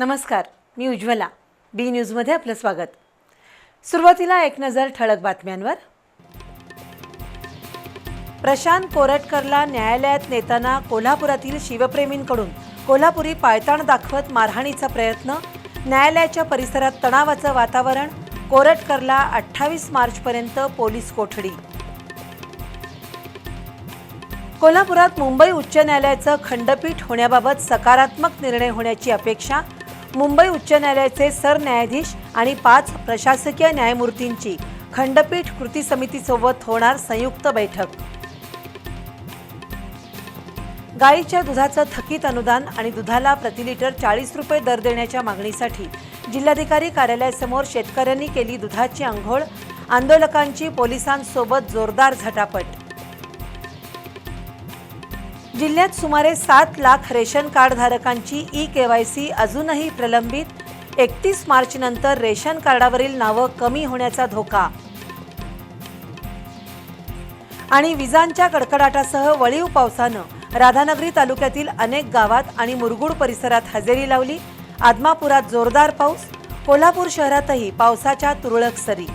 नमस्कार मी उज्ज्वला. बी न्यूजमध्ये आपलं स्वागत. सुरुवातीला एक नजर ठळक बातम्यांवर. प्रशांत कोरटकरला न्यायालयात नेताना कोल्हापुरातील शिवप्रेमींकडून कोल्हापुरी पायताण दाखवत मारहाणीचा प्रयत्न न्यायालयाच्या परिसरात तणावाचं वातावरण कोरटकरला अठ्ठावीस मार्चपर्यंत पोलीस कोठडी. कोल्हापुरात मुंबई उच्च न्यायालयाचं खंडपीठ होण्याबाबत सकारात्मक निर्णय होण्याची अपेक्षा मुंबई उच्च न्यायालयाचे सरन्यायाधीश आणि पाच प्रशासकीय न्यायमूर्तींची खंडपीठ कृती समितीसोबत होणार संयुक्त बैठक. गाईच्या दुधाचं थकीत अनुदान आणि दुधाला प्रतिलिटर चाळीस रुपये दर देण्याच्या मागणीसाठी जिल्हाधिकारी कार्यालयासमोर शेतकऱ्यांनी केली दुधाची अंघोळ आंदोलकांची पोलिसांसोबत जोरदार झटापट. जिल्ह्यात सुमारे सात लाख रेशन कार्ड धारकांची ई सी अजूनही प्रलंबित. एकतीस मार्च नंतर रेशन कार्डावरील नावं कमी होण्याचा धोका. आणि विजांच्या कडकडाटासह वळीव पावसानं राधानगरी तालुक्यातील अनेक गावात आणि मुरगुड परिसरात हजेरी लावली. आदमापुरात जोरदार पाऊस. कोल्हापूर शहरातही पावसाच्या तुरळक सरी.